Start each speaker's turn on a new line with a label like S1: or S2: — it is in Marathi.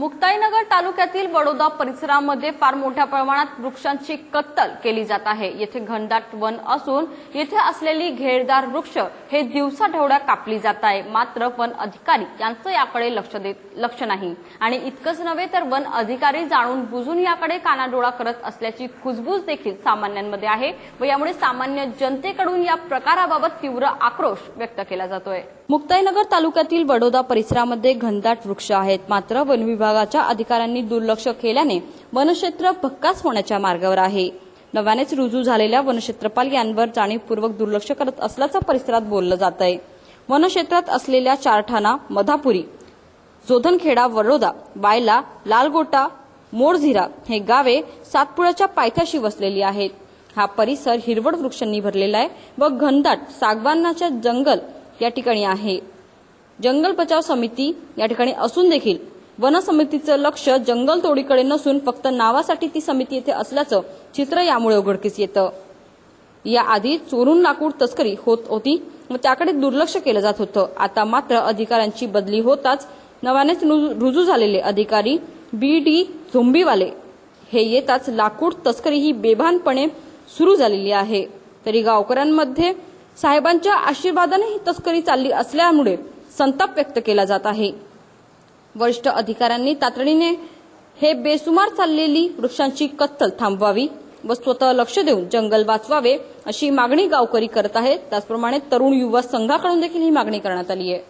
S1: मुक्ताईनगर तालुक्यातील बडोदा परिसरामध्ये फार मोठ्या प्रमाणात वृक्षांची कत्तल केली जात आहे. येथे घनदाट वन असून येथे असलेली घेरदार वृक्ष हे दिवसाढवड्या कापली जात आहे. मात्र वन अधिकारी यांचं याकडे लक्ष देत लक्ष नाही. आणि इतकंच नव्हे तर वन अधिकारी जाणून बुजून याकडे कानाडोळा करत असल्याची कुजबूज देखील सामान्यांमध्ये आहे व यामुळे सामान्य जनतेकडून या प्रकाराबाबत तीव्र आक्रोश व्यक्त केला जातोय. मुक्ताईनगर तालुक्यातील बडोदा परिसरामध्ये घनदाट वृक्ष आहेत. मात्र वन विभागाच्या अधिकाऱ्यांनी दुर्लक्ष केल्याने वनक्षेत्र भक्कास होण्याच्या मार्गावर आहे. नव्यानेच रुजू झालेल्या वनक्षेत्रपाल यांवर जाणीवपूर्वक दुर्लक्ष करत असल्याचं परिसरात बोललं जात आहे वनक्षेत्रात असलेल्या चारठाणा मधापुरी जोधनखेडा वडोदा बायला लालगोटा मोरझिरा हे गावे सातपुड्याच्या पायथ्याशी वसलेली आहेत. हा परिसर हिरवळ वृक्षांनी भरलेला आहे व घनदाट सागवानाच्या जंगल या ठिकाणी आहे. जंगल बचाव समिती या ठिकाणी असून देखील वन समितीचं लक्ष जंगल तोडीकडे नसून फक्त नावासाठी ती समिती येथे असल्याचं चित्र यामुळे उघडकीस येतं. याआधी चोरून लाकूड तस्करी होत होती व त्याकडे दुर्लक्ष केलं जात होतं. आता मात्र अधिकाऱ्यांची बदली होताच नव्यानेच रुजू झालेले अधिकारी बी डी झोंबीवाले. हे येताच लाकूड तस्करी ही बेभानपणे सुरू झालेली आहे. तरी गावकऱ्यांमध्ये साहेबांच्या आशीर्वादाने ही तस्करी चालली असल्यामुळे संताप व्यक्त केला जात आहे. वरिष्ठ अधिकाऱ्यांनी तातडीने हे बेसुमार चाललेली वृक्षांची कत्तल थांबवावी व स्वतः लक्ष देऊन जंगल वाचवावे अशी मागणी गावकरी करत आहेत. त्याचप्रमाणे तरुण युवा संघाकडून देखील ही मागणी करण्यात आली आहे.